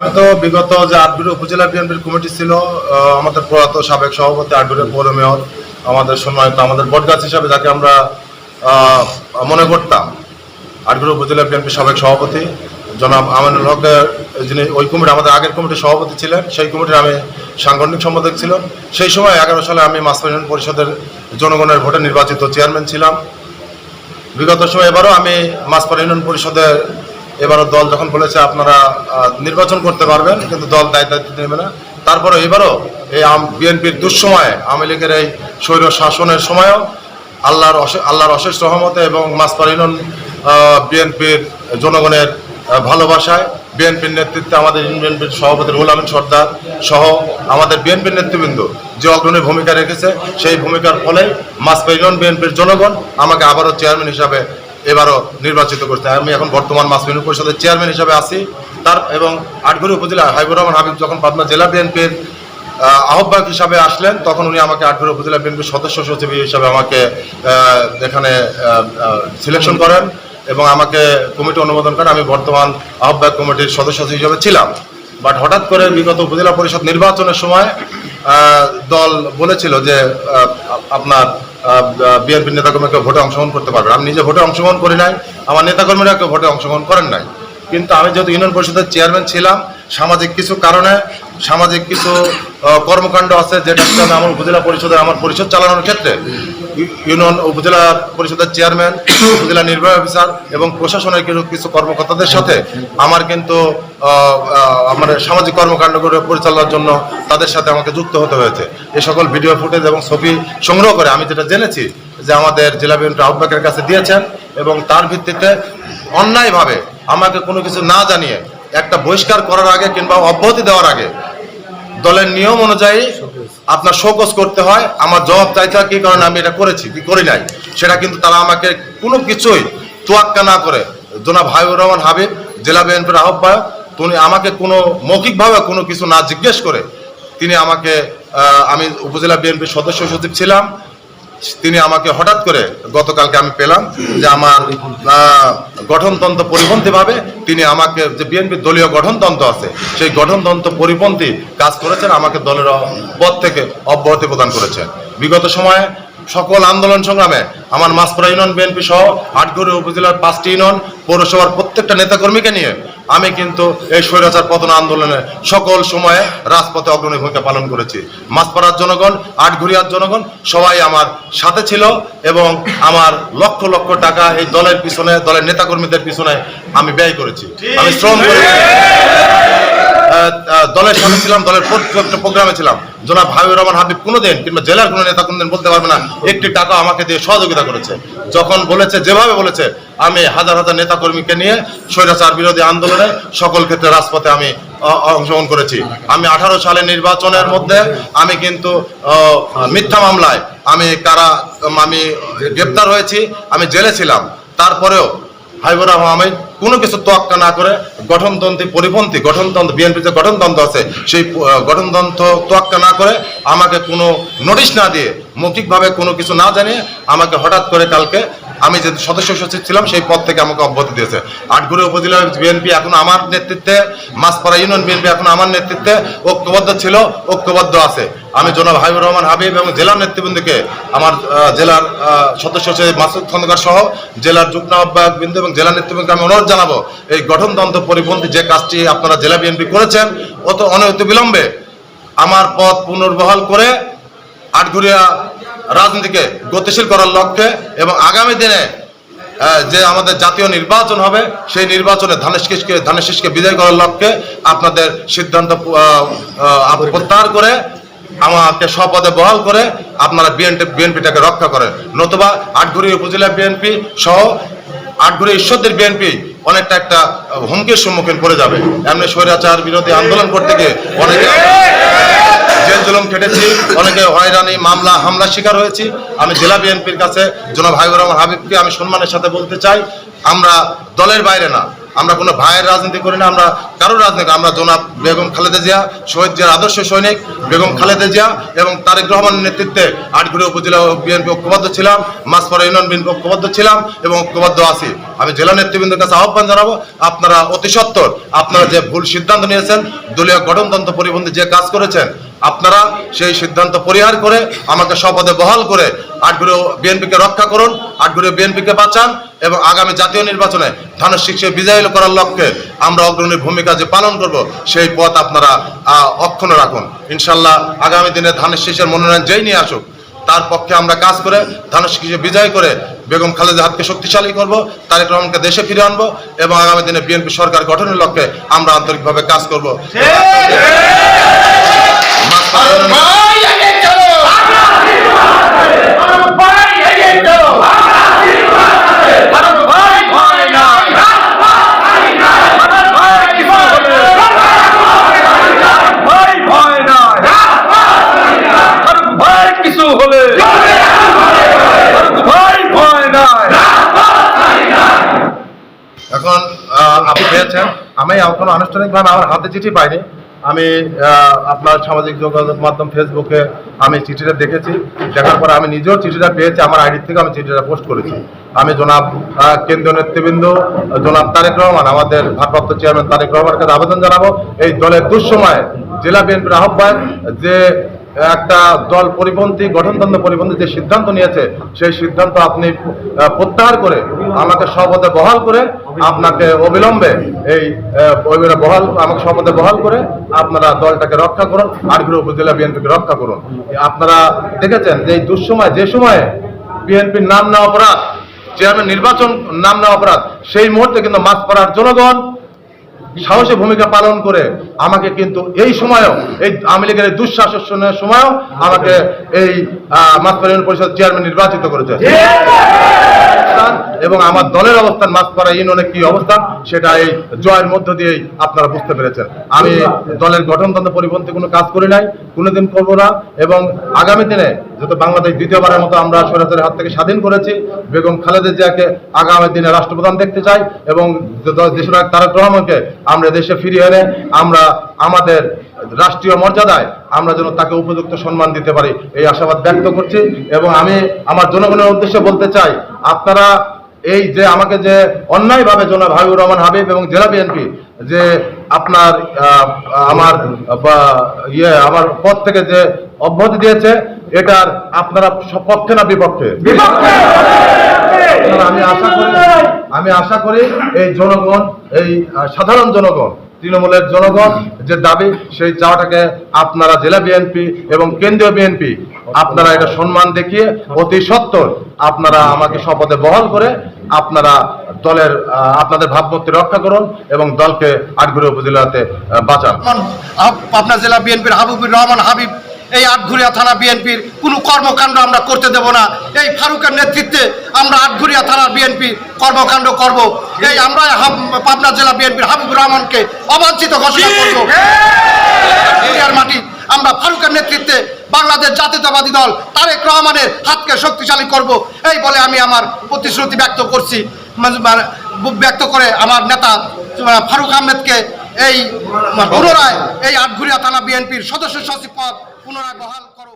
আমি তো বিগত যে আটবির উপজেলা বিএনপির কমিটি ছিল আমাদের প্রয়াত সাবেক সভাপতি আটবিরের পৌর মেয়র, আমাদের সম্মানিত আমাদের বটগাছ হিসাবে যাকে আমরা মনে করতাম। আটবির উপজেলা বিএনপির সাবেক সভাপতি, জনাব আমিনুল হকের যিনি ওই কমিটি আমাদের আগের কমিটির সভাপতি ছিলেন, সেই কমিটির আমি সাংগঠনিক সম্পাদক ছিলাম। সেই সময় এগারো সালে আমি মাসপার ইউনিয়ন পরিষদের জনগণের ভোটে নির্বাচিত চেয়ারম্যান ছিলাম। বিগত সময় এবারও আমি মাসপাড়া ইউনিয়ন পরিষদের এবারও দল যখন বলেছে আপনারা নির্বাচন করতে পারবেন, কিন্তু দল দায় দায়িত্ব নেবে না। তারপরে এবারও এই বিএনপির দুঃসময়ে আওয়ামী লীগের এই স্বৈর শাসনের সময়ও আল্লাহর আল্লাহর অশেষ রহমতে এবং মাসপাড়া ইউনিয়ন বিএনপির জনগণের ভালোবাসায় বিএনপির নেতৃত্বে আমাদের বিএনপির সভাপতি রুহুল আমিন সর্দার সহ আমাদের বিএনপির নেতৃবৃন্দ যে অগ্রণী ভূমিকা রেখেছে, সেই ভূমিকার ফলে মাসপা ইউনিয়ন বিএনপির জনগণ আমাকে আবারও চেয়ারম্যান হিসাবে এবারও নির্বাচিত করতে আমি এখন বর্তমান ইউনিয়ন পরিষদের চেয়ারম্যান হিসাবে আছি। তার এবং আটঘরি উপজেলা হাইবুর রহমান হাবিব যখন পাবনা জেলা বিএনপির আহ, আহ্বায়ক হিসাবে আসলেন তখন উনি আমাকে আটঘর উপজেলা বিএনপির সদস্য সচিব হিসাবে আমাকে এখানে সিলেকশন করেন এবং আমাকে কমিটি অনুমোদন করেন। আমি বর্তমান আহ্বায়ক কমিটির সদস্য হিসাবে ছিলাম। বাট হঠাৎ করে বিগত উপজেলা পরিষদ নির্বাচনের সময় দল বলেছিল যে আপনার বিএনপি নেতাকর্মী কেউ ভোটে অংশগ্রহণ করতে পারবে আমি নিজে ভোটে অংশগ্রহণ করি নাই, আমার নেতাকর্মীরা কেউ ভোটে অংশগ্রহণ করেন নাই। কিন্তু আমি যেহেতু ইউনিয়ন পরিষদের চেয়ারম্যান ছিলাম, সামাজিক কিছু কারণে সামাজিক কিছু কর্মকাণ্ড আছে, যেটা আমার উপজেলা পরিষদের, আমার পরিষদ চালানোর ক্ষেত্রে, ইউনিয়ন উপজেলা পরিষদের চেয়ারম্যান, উপজেলা নির্বাহী অফিসার এবং প্রশাসনের কিছু কিছু কর্মকর্তাদের সাথে আমার কিন্তু আমার সামাজিক কর্মকাণ্ডগুলো পরিচালনার জন্য তাদের সাথে আমাকে যুক্ত হতে হয়েছে। এ সকল ভিডিও ফুটেজ এবং ছবি সংগ্রহ করে আমি যেটা জেনেছি যে আমাদের জেলা বিএনপি আহ্বায়কের কাছে দিয়েছেন এবং তার ভিত্তিতে অন্যায়ভাবে আমাকে কোনো কিছু না জানিয়ে একটা বহিষ্কার করার আগে কিংবা অব্যাহতি দেওয়ার আগে দলের নিয়ম অনুযায়ী আপনার শোকজ করতে হয়, আমার জবাব চাইতে হয় কি কারণে আমি এটা করেছি, কি করি নাই, সেটা কিন্তু তারা আমাকে কোনো কিছুই তোয়াক্কা না করে। জনাব হাবিবুর রহমান হাবিব, জেলা বিএনপির আহ্বায়ক, তিনি আমাকে কোনো মৌখিকভাবে কোনো কিছু না জিজ্ঞেস করে তিনি আমাকে আমি উপজেলা বিএনপির সদস্য সচিব ছিলাম তিনি আমাকে হঠাৎ করে গতকালকে আমি পেলাম যে আমার গঠনতন্ত্র পরিপন্থীভাবে তিনি আমাকে, যে বিএনপি দলীয় গঠনতন্ত্র আছে, সেই গঠনতন্ত্র পরিপন্থী কাজ করেছেন, আমাকে দলের পদ থেকে অব্যাহতি প্রদান করেছেন। বিগত সময়ে সকল আন্দোলন সংগ্রামে আমার মাসপুরা ইউনিয়ন বিএনপি সহ আটঘরে উপজেলার পাঁচটি ইউনিয়ন, পৌরসভার প্রত্যেকটা নেতাকর্মীকে নিয়ে আমি কিন্তু এই স্বৈরাচার পতন আন্দোলনে সকল সময়ে রাজপথে অগ্রণী ভূমিকা পালন করেছি। মাসপাড়ার জনগণ, আটঘরিয়ার জনগণ সবাই আমার সাথে ছিল এবং আমার লক্ষ লক্ষ টাকা এই দলের পিছনে, দলের নেতাকর্মীদের পিছনে আমি ব্যয় করেছি। আমি শ্রম করেছি। দলের সাথে ছিলাম, দলের প্রোগ্রামে ছিলাম। জনাব হাবিবুর রহমান হাবিব কোনোদিন কিংবা জেলার কোনো নেতা কোনোদিন বলতে পারবে না, একটি টাকা আমাকে দিয়ে সহযোগিতা করেছে। যখন বলেছে, যেভাবে বলেছে, আমি হাজার হাজার নেতা কর্মীকে নিয়ে স্বৈরাচার বিরোধী আন্দোলনে সকল ক্ষেত্রে রাজপথে আমি অংশগ্রহণ করেছি। আমি আঠারো সালে নির্বাচনের মধ্যে আমি কিন্তু মিথ্যা মামলায় আমি কারা, আমি গ্রেপ্তার হয়েছি, আমি জেলে ছিলাম। তারপরেও হাইবুর রহমান কোনো কিছু তোয়াক্কা না করে গঠনতন্ত্রী পরিপন্থী, গঠনতন্ত্র বিএনপি যে গঠনতন্ত্র আছে, সেই গঠনতন্ত্র তোয়াক্কা না করে আমাকে কোনো নোটিশ না দিয়ে মৌখিকভাবে কোনো কিছু না জানিয়ে আমাকে হঠাৎ করে কালকে আমি যে সদস্য সচিব ছিলাম, সেই পদ থেকে আমাকে অব্যাহতি দিয়েছে। আটগুড়ি উপজেলা বিএনপি এখন আমার নেতৃত্বে মাসপাড়া ইউনিয়ন বিএনপি এখন আমার নেতৃত্বে ঐক্যবদ্ধ ছিল, ঐক্যবদ্ধ আছে। আমি জনাব হাবিবুর রহমান হাবিব এবং জেলার নেতৃবৃন্দকে, আমার জেলার সদস্য সচিব মাসুদ খন্দকার সহ জেলার যুগ্ম আহ্বায়ক বিন্দু এবং জেলা নেতৃবৃন্দকে আমি অনুরোধ জানাব, এই গঠনতন্ত্র পরিপন্থী যে কাজটি আপনারা জেলা বিএনপি করেছেন, অত অনৈত বিলম্বে আমার পদ পুনর্বহাল করে আটঘরিয়া রাজনীতিকে গতিশীল করার লক্ষ্যে এবং আগামী দিনে যে আমাদের জাতীয় নির্বাচন হবে, সেই নির্বাচনে ধানের শীষকে বিজয় করার লক্ষ্যে আপনাদের সিদ্ধান্ত প্রত্যাহার করে, আমাকে স্বপদে বহাল করে আপনারা বিএনপি, বিএনপিটাকে রক্ষা করেন। নতুবা আটঘুরি উপজেলা বিএনপি সহ আটঘুরি ঈশ্বরদের বিএনপি অনেকটা একটা হুমকির সম্মুখীন পড়ে যাবে। এমনি স্বৈরাচার বিরোধী আন্দোলন করতে গিয়ে অনেকে কেটেছি অনেকে হয়রানি, মামলা হামলা শিকার হয়েছি। আমি জেলা বিএনপির কাছে জনাব হাবিবুর রহমান হাবিবকে আমি সম্মানের সাথে বলতে চাই, আমরা দলের বাইরে না। আমরা কোনো ভাইয়ের রাজনীতি করি না, আমরা কারোর রাজনীতি, আমরা জনাব বেগম খালেদা জিয়া, শহীদ জিয়ার আদর্শ সৈনিক বেগম খালেদা জিয়া এবং তারেক রহমানের নেতৃত্বে আটগুড়ি উপজেলা বিএনপি ঐক্যবদ্ধ ছিলাম মাসপরা ইউনিয়ন বিএনপি ঐক্যবদ্ধ ছিলাম এবং ঐক্যবদ্ধ আছি। আমি জেলা নেতৃবৃন্দের কাছে আহ্বান জানাব, আপনারা অতি সত্বর আপনারা যে ভুল সিদ্ধান্ত নিয়েছেন, দলীয় গঠনতন্ত্র পরিবন্ধী যে কাজ করেছেন, আপনারা সেই সিদ্ধান্ত পরিহার করে আমাকে শপথে বহাল করে আটগুড়ি বিএনপিকে রক্ষা করুন আটগুড়ি বিএনপিকে বাঁচান এবং আগামী জাতীয় নির্বাচনে ধানের শীর্ষে বিজয়ী করার লক্ষ্যে আমরা অগ্রণী ভূমিকা যে পালন করব সেই পথ আপনারা অক্ষুণ্ণ রাখুন। ইনশাল্লাহ আগামী দিনে ধানের শীর্ষের মনোনয়ন যেই নিয়ে আসুক তার পক্ষে আমরা কাজ করে ধানের শীর্ষে বিজয় করে বেগম খালেদা হাতকে শক্তিশালী করব তারেক রহমানকে দেশে ফিরে আনব এবং আগামী দিনে বিএনপি সরকার গঠনের লক্ষ্যে আমরা আন্তরিকভাবে কাজ করব। আমি এখনও আনুষ্ঠানিকভাবে আমার হাতে চিঠি পাইনি। আমি আপনার সামাজিক যোগাযোগ মাধ্যম ফেসবুকে আমি চিঠিটা দেখেছি। দেখার পরে আমি নিজেও চিঠিটা পেয়েছি, আমার আইডি থেকে আমি চিঠিটা পোস্ট করেছি। আমি জনাব কেন্দ্রীয় নেতৃবৃন্দ, জনাব তারেক রহমান, আমাদের ভারপ্রাপ্ত চেয়ারম্যান তারেক রহমানের কাছে আবেদন জানাব। এই দলের দুঃসময়ে জেলা বিএনপির আহ্বায়ক যে একটা দল পরিপন্থী, গঠনতন্ত্র পরিপন্থী যে সিদ্ধান্ত নিয়েছে, সেই সিদ্ধান্ত আপনি প্রত্যাহার করে, আমাকে সপদে বহাল করে, আপনাকে অবিলম্বে এই বহাল, আমাকে সপদে বহাল করে আপনারা দলটাকে রক্ষা করুন আটগুলো উপজেলা বিএনপিকে রক্ষা করুন। আপনারা দেখেছেন যে এই দুঃসময়, যে সময়ে বিএনপির নাম নেওয়া অপরাধ, চেয়ারম্যান নির্বাচন নাম নেওয়া অপরাধ, সেই মুহূর্তে কিন্তু মাছ পড়ার জনগণ সাহসী ভূমিকা পালন করে আমাকে কিন্তু এই সময়ও, এই আওয়ামী লীগের দুঃশাসনের সময়ও আমাকে এই ইউনিয়ন পরিষদ চেয়ারম্যান নির্বাচিত করেছে। এবং আমার দলের অবস্থান মাসপাড়া ইউনিয়নে কি অবস্থান সেটা এই জয়ের মধ্য দিয়েই আপনারা বুঝতে পেরেছেন। আমি দলের গঠনতন্ত্র পরিপন্থী কোনো কাজ করি নাই, কোনোদিন করব না, এবং আগামী দিনে যত বাংলাদেশ দ্বিতীয়বারের মতো আমরা সরাসরি হাত থেকে স্বাধীন করেছি, বেগম খালেদা জিয়াকে আগামী দিনে রাষ্ট্রপ্রধান দেখতে চাই, এবং দেশনায়ক তারেক রহমানকে আমরা দেশে ফিরিয়ে এনে আমরা আমাদের রাষ্ট্রীয় মর্যাদায় আমরা যেন তাকে উপযুক্ত সম্মান দিতে পারি, এই আশাবাদ ব্যক্ত করছি, এবং আমি আমার জনগণের উদ্দেশ্যে বলতে চাই আপনারা এই যে আমাকে যে অন্যায়ভাবে জনাব হাবিবুর রহমান হাবিব এবং জেলা বিএনপি যে আপনার আমার বা ইয়ে আমার পদ থেকে যে অব্যাহতি দিয়েছে এটার আপনারা পক্ষে না বিপক্ষে? আমি আশা করি আমি আশা করি এই জনগণ এই সাধারণ জনগণ তৃণমূলের জনগণ যে দাবি, সেই চাওয়াটাকে আপনারা জেলা বিএনপি এবং কেন্দ্রীয় বিএনপি, আপনারা এটা সম্মান দেখিয়ে অতি সত্তর আপনারা আমাকে শপথে বহল করে আপনারা দলের আপনাদের ভাবমূর্তি রক্ষা করুন এবং দলকে আটগুড়ি উপজেলাতে বাঁচান। আপনার জেলা বিএনপির হাবিবুর রহমান হাবিব এই আটঘুরিয়া থানা বিএনপির কোনো কর্মকাণ্ড আমরা করতে দেব না। এই ফারুকের নেতৃত্বে আমরা আটঘুরিয়া থানা বিএনপি কর্মকাণ্ড করব। এই আমরা পাবনা জেলা বিএনপির হাবিবুর রহমানকে অবাঞ্ছিত ঘোষণা করব। মাটি। আমরা ফারুকের নেতৃত্বে বাংলাদেশ জাতীয়তাবাদী দল তারেক রহমানের হাতকে শক্তিশালী করব। এই বলে আমি আমার প্রতিশ্রুতি ব্যক্ত করছি। ব্যক্ত করে আমার নেতা ফারুক আহমেদকে এই পুনরায় এই আটঘুরিয়া থানা বিএনপির সদস্য সচিব পদ পুনরায় বহাল করো।